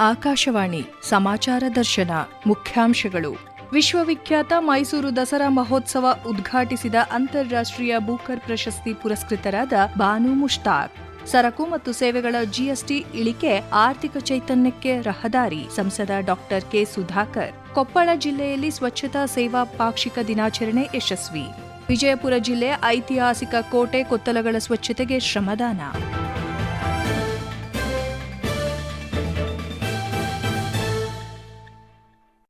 ಆಕಾಶವಾಣಿ, ಸಮಾಚಾರ ದರ್ಶನ, ಮುಖ್ಯಾಂಶಗಳು. ವಿಶ್ವವಿಖ್ಯಾತ ಮೈಸೂರು ದಸರಾ ಮಹೋತ್ಸವ ಉದ್ಘಾಟಿಸಿದ ಅಂತಾರಾಷ್ಟ್ರೀಯ ಬೂಕರ್ ಪ್ರಶಸ್ತಿ ಪುರಸ್ಕೃತರಾದ ಬಾನು ಮುಷ್ತಾಕ್. ಸರಕು ಮತ್ತು ಸೇವೆಗಳ ಜಿಎಸ್ಟಿ ಇಳಿಕೆ ಆರ್ಥಿಕ ಚೈತನ್ಯಕ್ಕೆ ರಹದಾರಿ, ಸಂಸದ ಡಾಕ್ಟರ್ ಕೆ ಸುಧಾಕರ್. ಕೊಪ್ಪಳ ಜಿಲ್ಲೆಯಲ್ಲಿ ಸ್ವಚ್ಛತಾ ಸೇವಾ ಪಾಕ್ಷಿಕ ದಿನಾಚರಣೆ ಯಶಸ್ವಿ. ವಿಜಯಪುರ ಜಿಲ್ಲೆ ಐತಿಹಾಸಿಕ ಕೋಟೆ, ಕೊತ್ತಲಗಳ ಸ್ವಚ್ಛತೆಗೆ ಶ್ರಮದಾನ.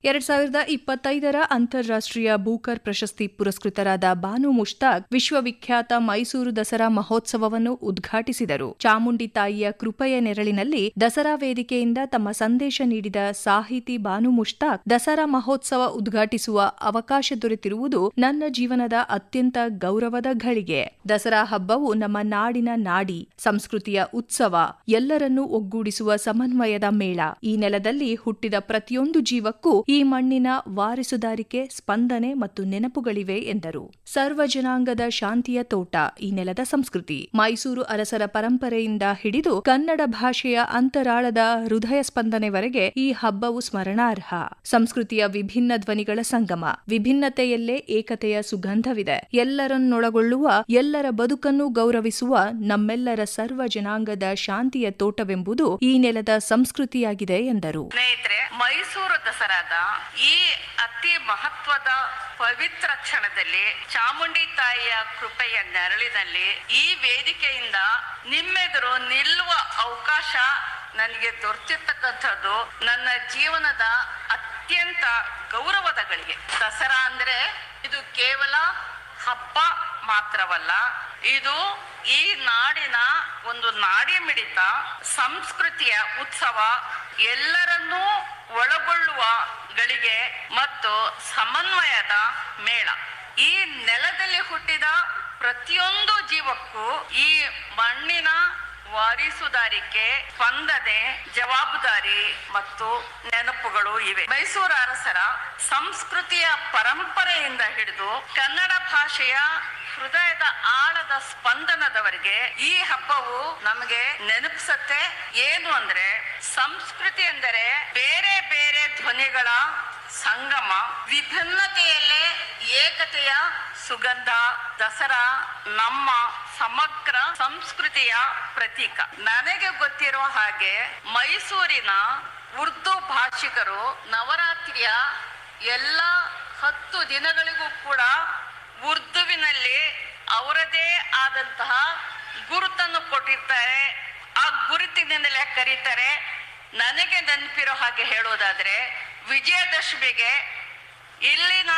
ಎರಡ್ ಸಾವಿರದ ಇಪ್ಪತ್ತೈದರ ಅಂತಾರಾಷ್ಟ್ರೀಯ ಬೂಕರ್ ಪ್ರಶಸ್ತಿ ಪುರಸ್ಕೃತರಾದ ಬಾನು ಮುಷ್ತಾಕ್ ವಿಶ್ವವಿಖ್ಯಾತ ಮೈಸೂರು ದಸರಾ ಮಹೋತ್ಸವವನ್ನು ಉದ್ಘಾಟಿಸಿದರು. ಚಾಮುಂಡಿ ತಾಯಿಯ ಕೃಪೆಯ ನೆರಳಿನಲ್ಲಿ ದಸರಾ ವೇದಿಕೆಯಿಂದ ತಮ್ಮ ಸಂದೇಶ ನೀಡಿದ ಸಾಹಿತಿ ಬಾನು ಮುಷ್ತಾಕ್ ದಸರಾ ಮಹೋತ್ಸವ ಉದ್ಘಾಟಿಸುವ ಅವಕಾಶ ದೊರೆತಿರುವುದು ನನ್ನ ಜೀವನದ ಅತ್ಯಂತ ಗೌರವದ ಘಳಿಗೆ. ದಸರಾ ಹಬ್ಬವು ನಮ್ಮ ನಾಡಿನ ನಾಡಿ, ಸಂಸ್ಕೃತಿಯ ಉತ್ಸವ, ಎಲ್ಲರನ್ನೂ ಒಗ್ಗೂಡಿಸುವ ಸಮನ್ವಯದ ಮೇಳ. ಈ ನೆಲದಲ್ಲಿ ಹುಟ್ಟಿದ ಪ್ರತಿಯೊಂದು ಜೀವಕ್ಕೂ ಈ ಮಣ್ಣಿನ ವಾರಿಸುದಾರಿಕೆ, ಸ್ಪಂದನೆ ಮತ್ತು ನೆನಪುಗಳಿವೆ ಎಂದರು. ಸರ್ವ ಜನಾಂಗದ ಶಾಂತಿಯ ತೋಟ, ಈ ನೆಲದ ಸಂಸ್ಕೃತಿ. ಮೈಸೂರು ಅರಸರ ಪರಂಪರೆಯಿಂದ ಹಿಡಿದು ಕನ್ನಡ ಭಾಷೆಯ ಅಂತರಾಳದ ಹೃದಯ ಸ್ಪಂದನೆವರೆಗೆ ಈ ಹಬ್ಬವು ಸ್ಮರಣಾರ್ಹ. ಸಂಸ್ಕೃತಿಯ ವಿಭಿನ್ನ ಧ್ವನಿಗಳ ಸಂಗಮ. ವಿಭಿನ್ನತೆಯಲ್ಲೇ ಏಕತೆಯ ಸುಗಂಧವಿದೆ. ಎಲ್ಲರನ್ನೊಳಗೊಳ್ಳುವ, ಎಲ್ಲರ ಬದುಕನ್ನು ಗೌರವಿಸುವ ನಮ್ಮೆಲ್ಲರ ಸರ್ವ ಜನಾಂಗದ ಶಾಂತಿಯ ತೋಟವೆಂಬುದು ಈ ನೆಲದ ಸಂಸ್ಕೃತಿಯಾಗಿದೆ ಎಂದರು. ಮೈಸೂರು ದಸರಾದ ಈ ಅತಿ ಮಹತ್ವದ ಪವಿತ್ರ ಕ್ಷಣದಲ್ಲಿ ಚಾಮುಂಡಿ ತಾಯಿಯ ಕೃಪೆಯ ನೆರಳಿನಲ್ಲಿ ಈ ವೇದಿಕೆಯಿಂದ ನಿಮ್ಮೆದುರು ನಿಲ್ಲುವ ಅವಕಾಶ ನನಗೆ ದೊರೆತಿರ್ತಕ್ಕಂಥದ್ದು ನನ್ನ ಜೀವನದ ಅತ್ಯಂತ ಗೌರವದ ಗಳಿಗೆ ದಸರಾ ಅಂದ್ರೆ ಇದು ಕೇವಲ ಹಬ್ಬ ಮಾತ್ರವಲ್ಲ, ಇದು ಈ ನಾಡಿನ ಒಂದು ನಾಡಿ ಮಿಡಿತ ಸಂಸ್ಕೃತಿಯ ಉತ್ಸವ ಎಲ್ಲರನ್ನೂ ಒಳಗೊಳ್ಳುವ ಗಳಿಗೆ ಮತ್ತು ಸಮನ್ವಯದ ಮೇಳ. ಈ ನೆಲದಲ್ಲಿ ಹುಟ್ಟಿದ ಪ್ರತಿಯೊಂದು ಜೀವಕ್ಕೂ ಈ ಮಣ್ಣಿನ ವಾರಿಸುದಾರಿಕೆ, ಸ್ಪಂದನೆ, ಜವಾಬ್ದಾರಿ ಮತ್ತು ನೆನಪುಗಳು ಇವೆ. ಮೈಸೂರು ಅರಸರ ಸಂಸ್ಕೃತಿಯ ಪರಂಪರೆಯಿಂದ ಹಿಡಿದು ಕನ್ನಡ ಭಾಷೆಯ ಹೃದಯದ ಆಳದ ಸ್ಪಂದನದವರೆಗೆ ಈ ಹಬ್ಬವು ನಮಗೆ ನೆನಪಿಸತ್ತೆ. ಏನು ಅಂದ್ರೆ ಸಂಸ್ಕೃತಿ ಎಂದರೆ ಬೇರೆ ಬೇರೆ ಧ್ವನಿಗಳ ಸಂಗಮ, ವಿಭಿನ್ನತೆಯಲ್ಲೇ ಏಕತೆಯ ಸುಗಂಧ, ದಸರಾ, ನಮ್ಮ ಸಮಗ್ರ ಸಂಸ್ಕೃತಿಯ ಪ್ರತೀಕ. ನನಗೆ ಗೊತ್ತಿರೋ ಹಾಗೆ ಮೈಸೂರಿನ ಉರ್ದು ಭಾಷಿಕರು ನವರಾತ್ರಿಯ ಎಲ್ಲ ಹತ್ತು ದಿನಗಳಿಗೂ ಕೂಡ ಉರ್ದುವಿನಲ್ಲಿ ಅವರದೇ ಆದಂತಹ ಗುರುತನ್ನು ಕೊಟ್ಟಿರ್ತಾರೆ. ಆ ಗುರುತಿನಿಂದಲೇ ಕರೀತಾರೆ. ನನಗೆ ನೆನಪಿರೋ ಹಾಗೆ ಹೇಳೋದಾದ್ರೆ ವಿಜಯದಶಮಿಗೆ ಇಲ್ಲಿನ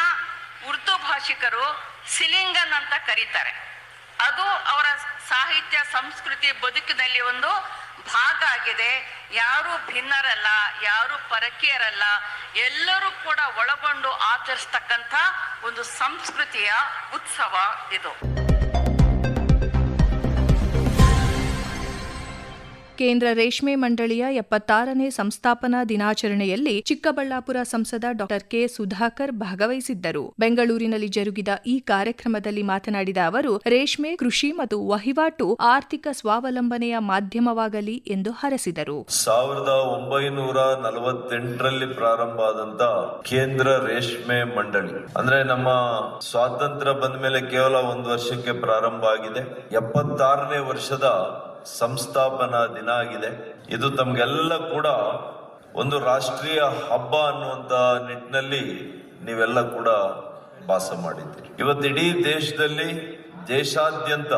ಉರ್ದು ಭಾಷಿಕರು ಸಿಲಿಂಗನ್ ಅಂತ ಕರೀತಾರೆ. ಅದು ಅವರ ಸಾಹಿತ್ಯ, ಸಂಸ್ಕೃತಿ ಬದುಕಿನಲ್ಲಿ ಒಂದು ಭಾಗ ಆಗಿದೆ. ಯಾರು ಭಿನ್ನರಲ್ಲ, ಯಾರು ಪರಕೀಯರಲ್ಲ, ಎಲ್ಲರೂ ಕೂಡ ಒಳಗೊಂಡು ಆಚರಿಸ್ತಕ್ಕಂಥ ಒಂದು ಸಂಸ್ಕೃತಿಯ ಉತ್ಸವ ಇದು. ಕೇಂದ್ರ ರೇಷ್ಮೆ ಮಂಡಳಿಯ ಎಪ್ಪತ್ತಾರನೇ ಸಂಸ್ಥಾಪನಾ ದಿನಾಚರಣೆಯಲ್ಲಿ ಚಿಕ್ಕಬಳ್ಳಾಪುರ ಸಂಸದ ಡಾಕ್ಟರ್ ಕೆ ಸುಧಾಕರ್ ಭಾಗವಹಿಸಿದ್ದರು. ಬೆಂಗಳೂರಿನಲ್ಲಿ ಜರುಗಿದ ಈ ಕಾರ್ಯಕ್ರಮದಲ್ಲಿ ಮಾತನಾಡಿದ ಅವರು, ರೇಷ್ಮೆ ಕೃಷಿ ಮತ್ತು ವಹಿವಾಟು ಆರ್ಥಿಕ ಸ್ವಾವಲಂಬನೆಯ ಮಾಧ್ಯಮವಾಗಲಿ ಎಂದು ಹರಸಿದರು. ಸಾವಿರದ ಒಂಬೈನೂರ ನಲವತ್ತೆಂಟರಲ್ಲಿ ಪ್ರಾರಂಭ ಆದಂತ ಕೇಂದ್ರ ರೇಷ್ಮೆ ಮಂಡಳಿ, ಅಂದ್ರೆ ನಮ್ಮ ಸ್ವಾತಂತ್ರ್ಯ ಬಂದ ಮೇಲೆ ಕೇವಲ ಒಂದು ವರ್ಷಕ್ಕೆ ಪ್ರಾರಂಭ ಆಗಿದೆ. ಎಪ್ಪತ್ತಾರನೇ ವರ್ಷದ ಸಂಸ್ಥಾಪನಾ ದಿನ ಆಗಿದೆ. ಇದು ತಮಗೆಲ್ಲ ಕೂಡ ಒಂದು ರಾಷ್ಟ್ರೀಯ ಹಬ್ಬ ಅನ್ನುವಂತ ನಿಟ್ಟಿನಲ್ಲಿ ನೀವೆಲ್ಲ ಕೂಡ ಭಾಸ ಮಾಡಿದ್ದೀರಿ. ಇವತ್ತು ಇಡೀ ದೇಶದಲ್ಲಿ ದೇಶಾದ್ಯಂತ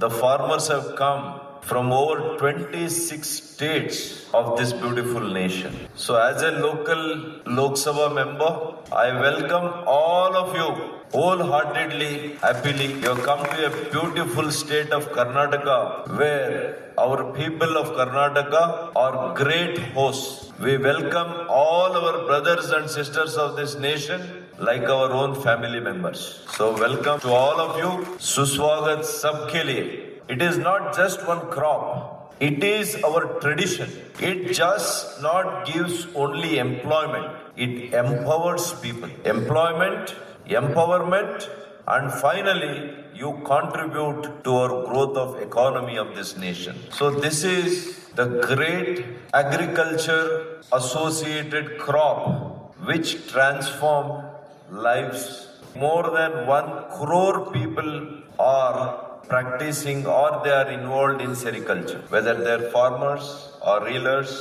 the farmers have come from over 26 states of this beautiful nation. So, as a local Lok Sabha member, I welcome all of you wholeheartedly, happily. You have come to a beautiful state of Karnataka where our people of Karnataka are great hosts. We welcome all our brothers and sisters of this nation like our own family members. So, welcome to all of you. Suswagat sabke liye. It is not just one crop. It is our tradition. It just not gives only employment. It empowers people. Employment, empowerment, and finally, you contribute to our growth of economy of this nation. So this is the great agriculture associated crop which transform lives. More than one crore people are practicing or they are involved in sericulture, whether they're farmers or reelers,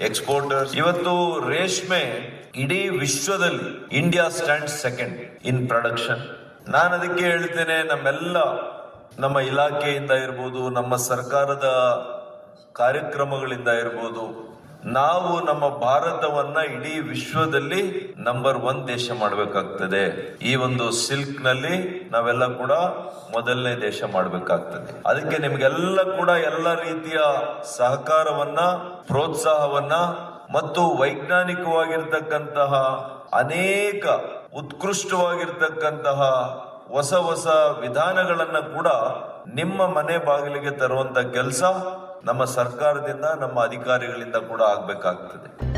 exporters. ಇವತ್ತು ರೇಷ್ಮೆ ಇಡೀ ವಿಶ್ವದಲ್ಲಿ India stand second in production ನಾನು ಅದಕ್ಕೆ ಹೇಳ್ತೇನೆ ನಮ್ಮೆಲ್ಲ ನಮ್ಮ ಇಲಾಖೆಯಿಂದ ಇರ್ಬೋದು ನಮ್ಮ ಸರ್ಕಾರದ ಕಾರ್ಯಕ್ರಮಗಳಿಂದ ಇರ್ಬೋದು ನಾವು ನಮ್ಮ ಭಾರತವನ್ನ ಇಡೀ ವಿಶ್ವದಲ್ಲಿ ನಂಬರ್ ಒನ್ ದೇಶ ಮಾಡಬೇಕಾಗ್ತದೆ. ಈ ಒಂದು ಸಿಲ್ಕ್ನಲ್ಲಿ ನಾವೆಲ್ಲ ಕೂಡ ಮೊದಲನೇ ದೇಶ ಮಾಡಬೇಕಾಗ್ತದೆ. ಅದಕ್ಕೆ ನಿಮ್ಗೆಲ್ಲ ಕೂಡ ಎಲ್ಲ ರೀತಿಯ ಸಹಕಾರವನ್ನ, ಪ್ರೋತ್ಸಾಹವನ್ನ ಮತ್ತು ವೈಜ್ಞಾನಿಕವಾಗಿರ್ತಕ್ಕಂತಹ ಅನೇಕ ಉತ್ಕೃಷ್ಟವಾಗಿರ್ತಕ್ಕಂತಹ ಹೊಸ ಹೊಸ ವಿಧಾನಗಳನ್ನ ಕೂಡ ನಿಮ್ಮ ಮನೆ ಬಾಗಿಲಿಗೆ ತರುವಂತ ಕೆಲಸ ನಮ್ಮ ಸರ್ಕಾರದಿಂದ ನಮ್ಮ ಅಧಿಕಾರಿಗಳಿಂದ ಕೂಡ ಆಗ್ಬೇಕಾಗ್ತದೆ.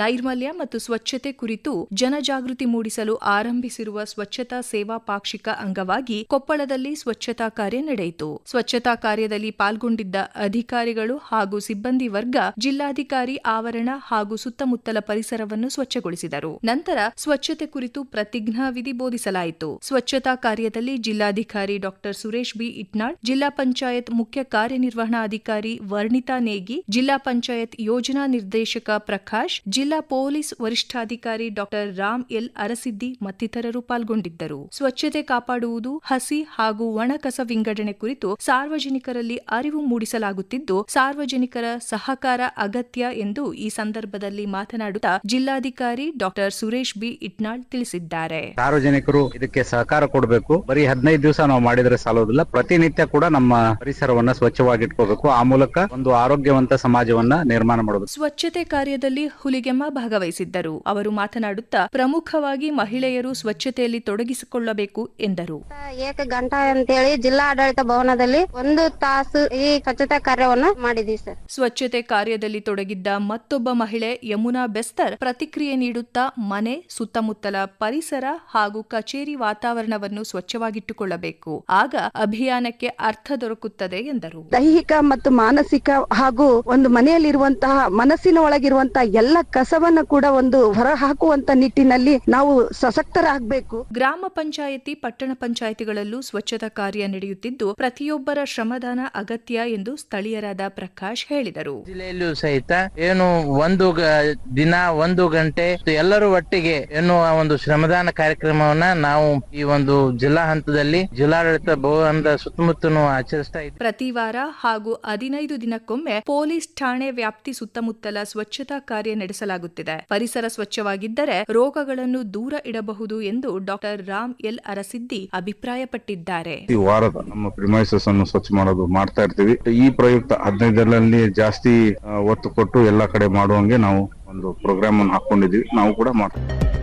ನೈರ್ಮಲ್ಯ ಮತ್ತು ಸ್ವಚ್ಛತೆ ಕುರಿತು ಜನಜಾಗೃತಿ ಮೂಡಿಸಲು ಆರಂಭಿಸಿರುವ ಸ್ವಚ್ಛತಾ ಸೇವಾ ಪಾಕ್ಷಿಕ ಅಂಗವಾಗಿ ಕೊಪ್ಪಳದಲ್ಲಿ ಸ್ವಚ್ಛತಾ ಕಾರ್ಯ ನಡೆಯಿತು. ಸ್ವಚ್ಛತಾ ಕಾರ್ಯದಲ್ಲಿ ಪಾಲ್ಗೊಂಡಿದ್ದ ಅಧಿಕಾರಿಗಳು ಹಾಗೂ ಸಿಬ್ಬಂದಿ ವರ್ಗ, ಜಿಲ್ಲಾಧಿಕಾರಿ ಆವರಣ ಹಾಗೂ ಸುತ್ತಮುತ್ತಲ ಪರಿಸರವನ್ನು ಸ್ವಚ್ಛಗೊಳಿಸಿದರು. ನಂತರ ಸ್ವಚ್ಛತೆ ಕುರಿತು ಪ್ರತಿಜ್ಞಾ ವಿಧಿ ಬೋಧಿಸಲಾಯಿತು. ಸ್ವಚ್ಛತಾ ಕಾರ್ಯದಲ್ಲಿ ಜಿಲ್ಲಾಧಿಕಾರಿ ಡಾ. ಸುರೇಶ್ ಬಿ. ಇಟ್ನಾಳ್, ಜಿಲ್ಲಾ ಪಂಚಾಯತ್ ಮುಖ್ಯ ಕಾರ್ಯನಿರ್ವಹಣಾಧಿಕಾರಿ ವರ್ಣಿತಾ ನೇಗಿ, ಜಿಲ್ಲಾ ಪಂಚಾಯತ್ ಯೋಜನಾ ನಿರ್ದೇಶಕ ಪ್ರಕಾಶ್, ಜಿಲ್ಲಾ ಪೊಲೀಸ್ ವರಿಷ್ಠಾಧಿಕಾರಿ ಡಾಕ್ಟರ್ ರಾಮ್ ಎಲ್ ಅರಸಿದ್ದಿ ಮತ್ತಿತರರು ಪಾಲ್ಗೊಂಡಿದ್ದರು. ಸ್ವಚ್ಛತೆ ಕಾಪಾಡುವುದು ಹಸಿ ಹಾಗೂ ಒಣ ಕಸ ವಿಂಗಡಣೆ ಕುರಿತು ಸಾರ್ವಜನಿಕರಲ್ಲಿ ಅರಿವು ಮೂಡಿಸಲಾಗುತ್ತಿದ್ದು ಸಾರ್ವಜನಿಕರ ಸಹಕಾರ ಅಗತ್ಯ ಎಂದು ಈ ಸಂದರ್ಭದಲ್ಲಿ ಮಾತನಾಡುತ್ತಾ ಜಿಲ್ಲಾಧಿಕಾರಿ ಡಾಕ್ಟರ್ ಸುರೇಶ್ ಬಿ ಇಟ್ನಾಳ್ ತಿಳಿಸಿದ್ದಾರೆ. ಸಾರ್ವಜನಿಕರು ಇದಕ್ಕೆ ಸಹಕಾರ ಕೊಡಬೇಕು. ಬರೀ ಹದಿನೈದು ದಿವಸ ನಾವು ಮಾಡಿದ್ರೆ ಸಾಲೋದಿಲ್ಲ. ಪ್ರತಿನಿತ್ಯ ಕೂಡ ನಮ್ಮ ಪರಿಸರವನ್ನು ಸ್ವಚ್ಛವಾಗಿಟ್ಕೋಬೇಕು. ಆ ಮೂಲಕ ಒಂದು ಆರೋಗ್ಯವಂತ ಸಮಾಜವನ್ನ ನಿರ್ಮಾಣ ಮಾಡಬೇಕು. ಸ್ವಚ್ಛತೆ ಕಾರ್ಯದಲ್ಲಿ ಹುಲಿಗೆಮ್ಮ ಭಾಗವಹಿಸಿದ್ದರು. ಅವರು ಮಾತನಾಡುತ್ತಾ ಪ್ರಮುಖವಾಗಿ ಮಹಿಳೆಯರು ಸ್ವಚ್ಛತೆಯಲ್ಲಿ ತೊಡಗಿಸಿಕೊಳ್ಳಬೇಕು ಎಂದರು. ಏಕ ಗಂಟಾ ಅಂತೇಳಿ ಜಿಲ್ಲಾ ಆಡಳಿತ ಭವನದಲ್ಲಿ ಒಂದು ತಾಸು ಈ ಸ್ವಚ್ಛತಾ ಕಾರ್ಯವನ್ನು ಮಾಡಿದ್ವಿ ಸರ್. ಸ್ವಚ್ಛತೆ ಕಾರ್ಯದಲ್ಲಿ ತೊಡಗಿದ್ದ ಮತ್ತೊಬ್ಬ ಮಹಿಳೆ ಯಮುನಾ ಬೆಸ್ತರ್ ಪ್ರತಿಕ್ರಿಯೆ ನೀಡುತ್ತಾ ಮನೆ ಸುತ್ತಮುತ್ತಲ ಪರಿಸರ ಹಾಗೂ ಕಚೇರಿ ವಾತಾವರಣವನ್ನು ಸ್ವಚ್ಛವಾಗಿಟ್ಟುಕೊಳ್ಳಬೇಕು. ಆಗ ಅಭಿಯಾನಕ್ಕೆ ಅರ್ಥ ದೊರಕುತ್ತದೆ ಎಂದರು. ದೈಹಿಕ ಮತ್ತು ಮಾನಸಿಕ ಹಾಗೂ ಒಂದು ಮನೆಯಲ್ಲಿರುವಂತಹ ಮನಸ್ಸಿನ ಒಳಗಿರುವಂತಹ ಎಲ್ಲ ಕಸವನ್ನ ಕೂಡ ಒಂದು ಹೊರ ಹಾಕುವಂತ ನಿಟ್ಟಿನಲ್ಲಿ ನಾವು ಸಶಕ್ತರಾಗಬೇಕು. ಗ್ರಾಮ ಪಂಚಾಯಿತಿ ಪಟ್ಟಣ ಪಂಚಾಯಿತಿಗಳಲ್ಲೂ ಸ್ವಚ್ಛತಾ ಕಾರ್ಯ ನಡೆಯುತ್ತಿದ್ದು ಪ್ರತಿಯೊಬ್ಬರ ಶ್ರಮದಾನ ಅಗತ್ಯ ಎಂದು ಸ್ಥಳೀಯರಾದ ಪ್ರಕಾಶ್ ಹೇಳಿದರು. ಜಿಲ್ಲೆಯಲ್ಲೂ ಸಹಿತ ಏನು ಒಂದು ದಿನ ಒಂದು ಗಂಟೆ ಎಲ್ಲರೂ ಒಟ್ಟಿಗೆ ಎನ್ನುವ ಒಂದು ಶ್ರಮದಾನ ಕಾರ್ಯಕ್ರಮವನ್ನ ನಾವು ಈ ಒಂದು ಜಿಲ್ಲಾ ಹಂತದಲ್ಲಿ ಜಿಲ್ಲಾಡಳಿತ ಭವನದ ಸುತ್ತಮುತ್ತಲೂ ಆಚರಿಸ್ತಾ ಇದ್ದೀವಿ ಪ್ರತಿ ವಾರ ಹಾಗೂ ಹದಿನೈದು ದಿನಕ್ಕೊಮ್ಮೆ ಪೊಲೀಸ್ ಠಾಣೆ ವ್ಯಾಪ್ತಿ ಸುತ್ತಮುತ್ತಲ ಸ್ವಚ್ಛತಾ ಕಾರ್ಯ ನಡೆಸಲಾಗುತ್ತಿದೆ. ಪರಿಸರ ಸ್ವಚ್ಛವಾಗಿದ್ದರೆ ರೋಗಗಳನ್ನು ದೂರ ಇಡಬಹುದು ಎಂದು ಡಾಕ್ಟರ್ ರಾಮ್ ಎಲ್. ಅರಸಿದ್ದಿ ಅಭಿಪ್ರಾಯಪಟ್ಟಿದ್ದಾರೆ. ಈ ವಾರದ ನಮ್ಮ ಪ್ರಿಮೈಸಸ್ ಅನ್ನು ಸ್ವಚ್ಛ ಮಾಡೋದು ಮಾಡ್ತಾ ಇರ್ತೀವಿ. ಈ ಪ್ರಯುಕ್ತ ಹದಿನೈದರಲ್ಲಿ ಜಾಸ್ತಿ ಒತ್ತು ಕೊಟ್ಟು ಎಲ್ಲಾ ಕಡೆ ಮಾಡುವಂಗೆ ನಾವು ಒಂದು ಪ್ರೋಗ್ರಾಮ್ ಅನ್ನು ಹಾಕೊಂಡಿದೀವಿ ನಾವು ಕೂಡ ಮಾಡ್ತೀವಿ.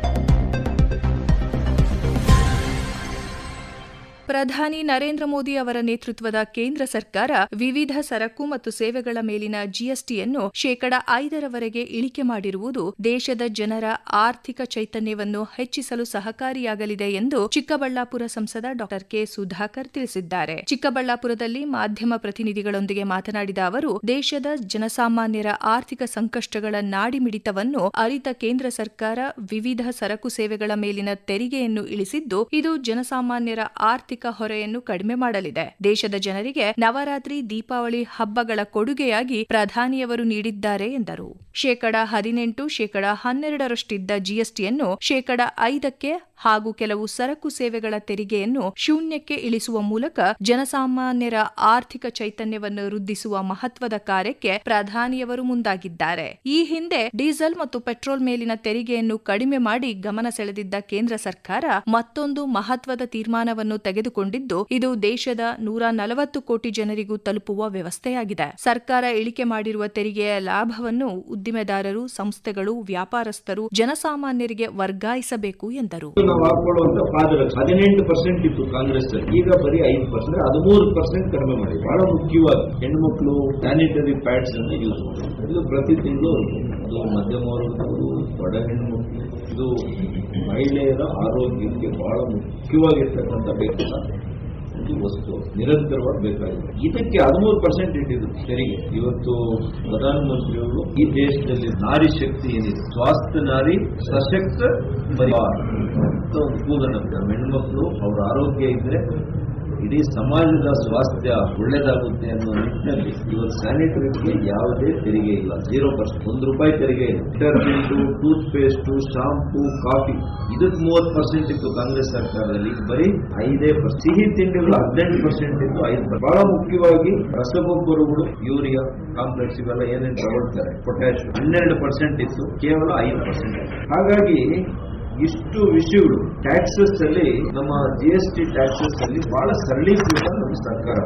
ಪ್ರಧಾನಿ ನರೇಂದ್ರ ಮೋದಿ ಅವರ ನೇತೃತ್ವದ ಕೇಂದ್ರ ಸರ್ಕಾರ ವಿವಿಧ ಸರಕು ಮತ್ತು ಸೇವೆಗಳ ಮೇಲಿನ ಜಿಎಸ್ಟಿಯನ್ನು ಶೇಕಡ ಐದರವರೆಗೆ ಇಳಿಕೆ ಮಾಡಿರುವುದು ದೇಶದ ಜನರ ಆರ್ಥಿಕ ಚೈತನ್ಯವನ್ನು ಹೆಚ್ಚಿಸಲು ಸಹಕಾರಿಯಾಗಲಿದೆ ಎಂದು ಚಿಕ್ಕಬಳ್ಳಾಪುರ ಸಂಸದ ಡಾ ಕೆ ಸುಧಾಕರ್ ತಿಳಿಸಿದ್ದಾರೆ. ಚಿಕ್ಕಬಳ್ಳಾಪುರದಲ್ಲಿ ಮಾಧ್ಯಮ ಪ್ರತಿನಿಧಿಗಳೊಂದಿಗೆ ಮಾತನಾಡಿದ ಅವರು, ದೇಶದ ಜನಸಾಮಾನ್ಯರ ಆರ್ಥಿಕ ಸಂಕಷ್ಟಗಳ ನಾಡಿಮಿಡಿತವನ್ನು ಅರಿತ ಕೇಂದ್ರ ಸರ್ಕಾರ ವಿವಿಧ ಸರಕು ಸೇವೆಗಳ ಮೇಲಿನ ತೆರಿಗೆಯನ್ನು ಇಳಿಸಿದ್ದು, ಇದು ಜನಸಾಮಾನ್ಯರ ಆರ್ಥಿಕ ಹೊರೆಯನ್ನು ಕಡಿಮೆ ಮಾಡಲಿದೆ. ದೇಶದ ಜನರಿಗೆ ನವರಾತ್ರಿ, ದೀಪಾವಳಿ ಹಬ್ಬಗಳ ಕೊಡುಗೆಯಾಗಿ ಪ್ರಧಾನಿಯವರು ನೀಡಿದ್ದಾರೆ ಎಂದರು. ಶೇಕಡ ಹದಿನೆಂಟು, ಶೇಕಡ ಹನ್ನೆರಡರಷ್ಟಿದ್ದ ಜಿಎಸ್ಟಿಯನ್ನು ಶೇಕಡ ಐದಕ್ಕೆ ಹಾಗೂ ಕೆಲವು ಸರಕು ಸೇವೆಗಳ ತೆರಿಗೆಯನ್ನು ಶೂನ್ಯಕ್ಕೆ ಇಳಿಸುವ ಮೂಲಕ ಜನಸಾಮಾನ್ಯರ ಆರ್ಥಿಕ ಚೈತನ್ಯವನ್ನು ವೃದ್ಧಿಸುವ ಮಹತ್ವದ ಕಾರ್ಯಕ್ಕೆ ಪ್ರಧಾನಿಯವರು ಮುಂದಾಗಿದ್ದಾರೆ. ಈ ಹಿಂದೆ ಡೀಸೆಲ್ ಮತ್ತು ಪೆಟ್ರೋಲ್ ಮೇಲಿನ ತೆರಿಗೆಯನ್ನು ಕಡಿಮೆ ಮಾಡಿ ಗಮನ ಸೆಳೆದಿದ್ದ ಕೇಂದ್ರ ಸರ್ಕಾರ ಮತ್ತೊಂದು ಮಹತ್ವದ ತೀರ್ಮಾನವನ್ನು ತೆಗೆದುಕೊಂಡಿದ್ದು, ಇದು ದೇಶದ ನೂರ ನಲವತ್ತು ಕೋಟಿ ಜನರಿಗೂ ತಲುಪುವ ವ್ಯವಸ್ಥೆಯಾಗಿದೆ. ಸರ್ಕಾರ ಇಳಿಕೆ ಮಾಡಿರುವ ತೆರಿಗೆಯ ಲಾಭವನ್ನು ಉದ್ದಿಮೆದಾರರು, ಸಂಸ್ಥೆಗಳು, ವ್ಯಾಪಾರಸ್ಥರು, ಜನಸಾಮಾನ್ಯರಿಗೆ ವರ್ಗಾಯಿಸಬೇಕು ಎಂದರು. ನಾವು ಹಾಕೊಳ್ಳುವಂತ ಪಾದರಕ್ಷೆ ಹದಿನೆಂಟು ಪರ್ಸೆಂಟ್ ಇತ್ತು ಕಾಂಗ್ರೆಸ್ ಈಗ ಬರೀ ಐದು ಪರ್ಸೆಂಟ್ ಹದಿಮೂರು ಪರ್ಸೆಂಟ್ ಕಡಿಮೆ ಮಾಡಿ ಬಹಳ ಮುಖ್ಯವಾಗಿ ಹೆಣ್ಮಕ್ಳು ಸ್ಯಾನಿಟರಿ ಪ್ಯಾಡ್ಸ್ ಅನ್ನು ಯೂಸ್ ಮಾಡಿ ಇದು ಪ್ರತಿ ತಿಂಗಳು ಇದು ಮಧ್ಯಮ ವರ್ಗದವರು, ಬಡ ಹೆಣ್ಮಕ್ಳು, ಇದು ಮಹಿಳೆಯರ ಆರೋಗ್ಯಕ್ಕೆ ಬಹಳ ಮುಖ್ಯವಾಗಿರ್ತಕ್ಕಂಥ ಬೇಕಾದ ಒಂದು ವಸ್ತು ನಿರಂತರವಾಗಿ ಬೇಕಾಗಿದೆ. ಇದಕ್ಕೆ ಹದಿಮೂರು ಪರ್ಸೆಂಟ್ ಇಟ್ಟಿದ್ರು ತೆರಿಗೆ. ಇವತ್ತು ಪ್ರಧಾನಮಂತ್ರಿಯವರು ಈ ದೇಶದಲ್ಲಿ ನಾರಿ ಶಕ್ತಿ ಏನಿದೆ? ಸ್ವಾಸ್ಥ್ಯ ನಾರಿ ಸಶಕ್ತ ಪರಿವಾರ. ಹೆಣ್ಮಕ್ಳು ಅವ್ರ ಆರೋಗ್ಯ ಇದ್ರೆ ಇಡೀ ಸಮಾಜದ ಸ್ವಾಸ್ಥ್ಯ ಒಳ್ಳೆಯದಾಗುತ್ತೆ ಅನ್ನೋ ನಿಟ್ಟಿನಲ್ಲಿ ಇವತ್ತು ಸ್ಯಾನಿಟರಿಗೆ ಯಾವುದೇ ತೆರಿಗೆ ಇಲ್ಲ. ಜೀರೋ ಪರ್ಸೆಂಟ್ ಒಂದು ರೂಪಾಯಿ ತೆರಿಗೆ ಇಲ್ಲ. Detergent toothpaste shampoo coffee ಇದಕ್ಕೆ ಮೂವತ್ತು ಪರ್ಸೆಂಟ್ ಇತ್ತು ಕಾಂಗ್ರೆಸ್ ಸರ್ಕಾರದಲ್ಲಿ. ಬರೀ ಐದೇ ಸಿಹಿ ತಿಂಡಿಗಳು ಹದಿನೆಂಟು ಪರ್ಸೆಂಟ್ ಇತ್ತು, ಐದು ಬಹಳ ಮುಖ್ಯವಾಗಿ ರಸಗೊಬ್ಬರಗಳು, ಯೂರಿಯಾ ಕಾಂಪ್ಲೆಕ್ಸ್ ಇವೆಲ್ಲ ಏನೇನು ತಗೊಳ್ತಾರೆ? ಪೊಟ್ಯಾಶ್ ಹನ್ನೆರಡು ಪರ್ಸೆಂಟ್ ಇತ್ತು, ಕೇವಲ ಐದು ಪರ್ಸೆಂಟ್ ಹಾಗಾಗಿ ಇಷ್ಟು ವಿಷಯಗಳು ಟ್ಯಾಕ್ಸಸ್ ಅಲ್ಲಿ ನಮ್ಮ ಜಿ ಎಸ್ ಟಿ ಟ್ಯಾಕ್ಸಸ್ ಅಲ್ಲಿ ಬಹಳ ಸರಳೀಕೃತ ನಮ್ಮ ಸರ್ಕಾರ.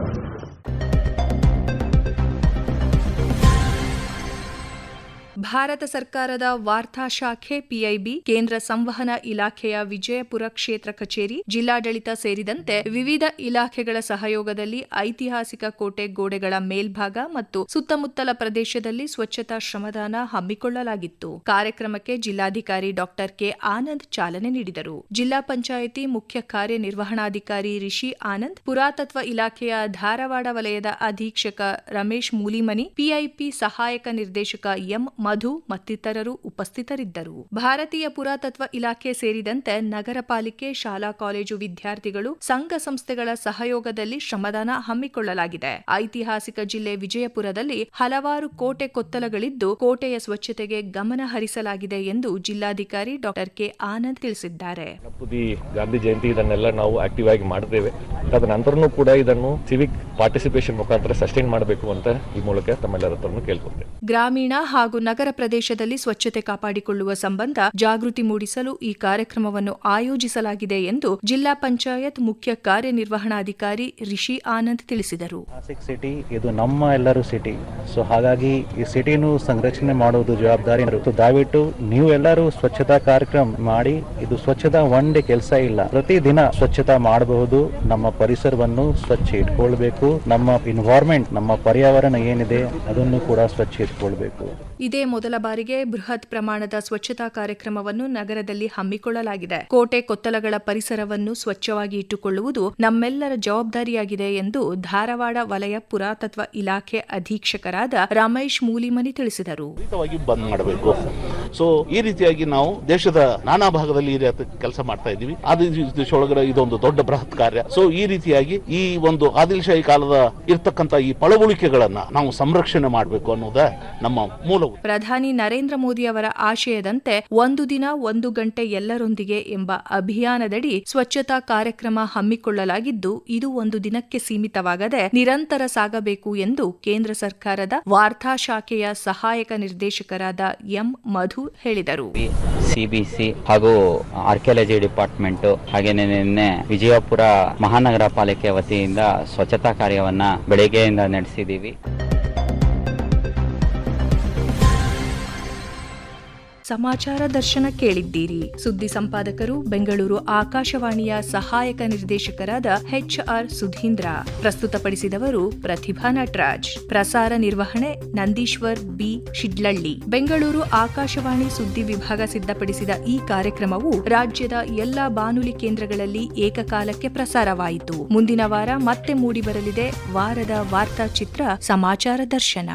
ಭಾರತ ಸರ್ಕಾರದ ವಾರ್ತಾ ಶಾಖೆ ಪಿಐಬಿ ಕೇಂದ್ರ ಸಂವಹನ ಇಲಾಖೆಯ ವಿಜಯಪುರ ಕ್ಷೇತ್ರ ಕಚೇರಿ, ಜಿಲ್ಲಾಡಳಿತ ಸೇರಿದಂತೆ ವಿವಿಧ ಇಲಾಖೆಗಳ ಸಹಯೋಗದಲ್ಲಿ ಐತಿಹಾಸಿಕ ಕೋಟೆ ಗೋಡೆಗಳ ಮೇಲ್ಭಾಗ ಮತ್ತು ಸುತ್ತಮುತ್ತಲ ಪ್ರದೇಶದಲ್ಲಿ ಸ್ವಚ್ಛತಾ ಶ್ರಮದಾನ ಹಮ್ಮಿಕೊಳ್ಳಲಾಗಿತ್ತು. ಕಾರ್ಯಕ್ರಮಕ್ಕೆ ಜಿಲ್ಲಾಧಿಕಾರಿ ಡಾಕ್ಟರ್ ಕೆ ಆನಂದ್ ಚಾಲನೆ ನೀಡಿದರು. ಜಿಲ್ಲಾ ಪಂಚಾಯಿತಿ ಮುಖ್ಯ ಕಾರ್ಯನಿರ್ವಹಣಾಧಿಕಾರಿ ರಿಷಿ ಆನಂದ್, ಪುರಾತತ್ವ ಇಲಾಖೆಯ ಧಾರವಾಡ ವಲಯದ ಅಧೀಕ್ಷಕ ರಮೇಶ್ ಮೂಲಿಮನಿ ಪಿಐಪಿ ಸಹಾಯಕ ನಿರ್ದೇಶಕ ಎಂ ಮಧು ಮತ್ತಿತರರು ಉಪಸ್ಥಿತರಿದ್ದರು. ಭಾರತೀಯ ಪುರಾತತ್ವ ಇಲಾಖೆ ಸೇರಿದಂತೆ ನಗರ ಪಾಲಿಕೆ ಶಾಲಾ ಕಾಲೇಜು ವಿದ್ಯಾರ್ಥಿಗಳು ಸಂಘ ಸಂಸ್ಥೆಗಳ ಸಹಯೋಗದಲ್ಲಿ ಶ್ರಮದಾನ ಹಮ್ಮಿಕೊಳ್ಳಲಾಗಿದೆ. ಐತಿಹಾಸಿಕ ಜಿಲ್ಲೆ ವಿಜಯಪುರದಲ್ಲಿ ಹಲವಾರು ಕೋಟೆ ಕೊತ್ತಲಗಳಿದ್ದು ಕೋಟೆಯ ಸ್ವಚ್ಛತೆಗೆ ಗಮನ ಹರಿಸಲಾಗಿದೆ ಎಂದು ಜಿಲ್ಲಾಧಿಕಾರಿ ಡಾಕ್ಟರ್ ಕೆ. ಆನಂದ್ ತಿಳಿಸಿದ್ದಾರೆ. ಗಾಂಧಿ ಜಯಂತಿ ಇದನ್ನೆಲ್ಲ ನಾವು ಆಕ್ಟಿವ್ ಆಗಿ ಮಾಡ್ತೇವೆ ಅದರ ನಂತರನೂ ಕೂಡ ಇದನ್ನು ಸಿವಿಕ್ ಪಾರ್ಟಿಸಿಪೇಷನ್ ಮುಖಾಂತರ ಸಸ್ಟೈನ್ ಮಾಡಬೇಕು ಅಂತ ಈ ಮೂಲಕ ತಮ್ಮೆಲ್ಲರ ಹತ್ರನೂ ಕೇಳ್ಕೊಳ್ತೇವೆ ಗ್ರಾಮೀಣ ಹಾಗೂ ನಗರ ಪ್ರದೇಶದಲ್ಲಿ ಸ್ವಚ್ಛತೆ ಕಾಪಾಡಿಕೊಳ್ಳುವ ಸಂಬಂಧ ಜಾಗೃತಿ ಮೂಡಿಸಲು ಈ ಕಾರ್ಯಕ್ರಮವನ್ನು ಆಯೋಜಿಸಲಾಗಿದೆ ಎಂದು ಜಿಲ್ಲಾ ಪಂಚಾಯತ್ ಮುಖ್ಯ ಕಾರ್ಯನಿರ್ವಹಣಾಧಿಕಾರಿ ರಿಷಿ ಆನಂದ್ ತಿಳಿಸಿದರು. ಸಿಟಿ ಇದು ನಮ್ಮ ಎಲ್ಲರೂ ಸಿಟಿ ಸೊ ಹಾಗಾಗಿ ಈ ಸಿಟಿನು ಸಂರಕ್ಷಣೆ ಮಾಡುವುದು ಜವಾಬ್ದಾರಿ ದಯವಿಟ್ಟು ನೀವು ಎಲ್ಲರೂ ಸ್ವಚ್ಛತಾ ಕಾರ್ಯಕ್ರಮ ಮಾಡಿ ಇದು ಸ್ವಚ್ಛತಾ ಒನ್ ಡೇ ಕೆಲಸ ಇಲ್ಲ. ಪ್ರತಿದಿನ ಸ್ವಚ್ಛತಾ ಮಾಡಬಹುದು. ನಮ್ಮ ಪರಿಸರವನ್ನು ಸ್ವಚ್ಛ ಇಟ್ಕೊಳ್ಬೇಕು. ನಮ್ಮ ಇನ್ವಾರ್ಮೆಂಟ್ ನಮ್ಮ ಪರ್ಯಾವರಣ ಏನಿದೆ ಅದನ್ನು ಕೂಡ ಸ್ವಚ್ಛ ಇಟ್ಕೊಳ್ಬೇಕು. ಇದೇ ಮೊದಲ ಬಾರಿಗೆ ಬೃಹತ್ ಪ್ರಮಾಣದ ಸ್ವಚ್ಛತಾ ಕಾರ್ಯಕ್ರಮವನ್ನು ನಗರದಲ್ಲಿ ಹಮ್ಮಿಕೊಳ್ಳಲಾಗಿದೆ. ಕೋಟೆ ಕೊತ್ತಲಗಳ ಪರಿಸರವನ್ನು ಸ್ವಚ್ಛವಾಗಿ ಇಟ್ಟುಕೊಳ್ಳುವುದು ನಮ್ಮೆಲ್ಲರ ಜವಾಬ್ದಾರಿಯಾಗಿದೆ ಎಂದು ಧಾರವಾಡ ವಲಯ ಪುರಾತತ್ವ ಇಲಾಖೆ ಅಧೀಕ್ಷಕರಾದ ರಮೇಶ್ ಮೂಲಿಮನಿ ತಿಳಿಸಿದರು. ಸೊ ಈ ರೀತಿಯಾಗಿ ನಾವು ದೇಶದ ನಾನಾ ಭಾಗದಲ್ಲಿ ಈ ರೀತಿ ಕೆಲಸ ಮಾಡ್ತಾ ಇದೀವಿ ಒಳಗಡೆ ಇದೊಂದು ದೊಡ್ಡ ಬೃಹತ್ ಕಾರ್ಯ. ಸೊ ಈ ರೀತಿಯಾಗಿ ಈ ಒಂದು ಆದಿಲ್ಶಾಹಿ ಕಾಲದ ಇರ್ತಕ್ಕಂತ ಈ ಪಳವಳಿಕೆಗಳನ್ನ ನಾವು ಸಂರಕ್ಷಣೆ ಮಾಡಬೇಕು ಅನ್ನೋದ ನಮ್ಮ ಮೂಲ ಪ್ರಧಾನಿ ನರೇಂದ್ರ ಮೋದಿ ಅವರ ಆಶಯದಂತೆ ಒಂದು ದಿನ ಒಂದು ಗಂಟೆ ಎಲ್ಲರೊಂದಿಗೆ ಎಂಬ ಅಭಿಯಾನದಡಿ ಸ್ವಚ್ಛತಾ ಕಾರ್ಯಕ್ರಮ ಹಮ್ಮಿಕೊಳ್ಳಲಾಗಿದ್ದು, ಇದು ಒಂದು ದಿನಕ್ಕೆ ಸೀಮಿತವಾಗದೆ ನಿರಂತರ ಸಾಗಬೇಕು ಎಂದು ಕೇಂದ್ರ ಸರ್ಕಾರದ ವಾರ್ತಾ ಶಾಖೆಯ ಸಹಾಯಕ ನಿರ್ದೇಶಕರಾದ ಎಂ ಮಧು ಹೇಳಿದರು. ಸಿಬಿಸಿ ಹಾಗೂ ಆರ್ಕಿಯಾಲಜಿ ಡಿಪಾರ್ಟ್ಮೆಂಟ್ ಹಾಗೇನೆ ನಿನ್ನೆ ವಿಜಯಪುರ ಮಹಾನಗರ ಪಾಲಿಕೆ ವತಿಯಿಂದ ಸ್ವಚ್ಛತಾ ಕಾರ್ಯವನ್ನ ಬೆಳಗ್ಗೆಯಿಂದ ನಡೆಸಿದೀವಿ ಸಮಾಚಾರ ದರ್ಶನ ಕೇಳಿದ್ದೀರಿ. ಸುದ್ದಿ ಸಂಪಾದಕರು, ಬೆಂಗಳೂರು ಆಕಾಶವಾಣಿಯ ಸಹಾಯಕ ನಿರ್ದೇಶಕರಾದ ಹೆಚ್ ಆರ್ ಸುಧೀಂದ್ರ. ಪ್ರಸ್ತುತಪಡಿಸಿದವರು ಪ್ರತಿಭಾ ನಟರಾಜ್. ಪ್ರಸಾರ ನಿರ್ವಹಣೆ ನಂದೀಶ್ವರ್ ಬಿ. ಶಿಡ್ಲಳ್ಳಿ. ಬೆಂಗಳೂರು ಆಕಾಶವಾಣಿ ಸುದ್ದಿ ವಿಭಾಗ ಸಿದ್ಧಪಡಿಸಿದ ಈ ಕಾರ್ಯಕ್ರಮವು ರಾಜ್ಯದ ಎಲ್ಲಾ ಬಾನುಲಿ ಕೇಂದ್ರಗಳಲ್ಲಿ ಏಕಕಾಲಕ್ಕೆ ಪ್ರಸಾರವಾಯಿತು. ಮುಂದಿನ ವಾರ ಮತ್ತೆ ಮೂಡಿಬರಲಿದೆ ವಾರದ ವಾರ್ತಾಚಿತ್ರ ಸಮಾಚಾರ ದರ್ಶನ.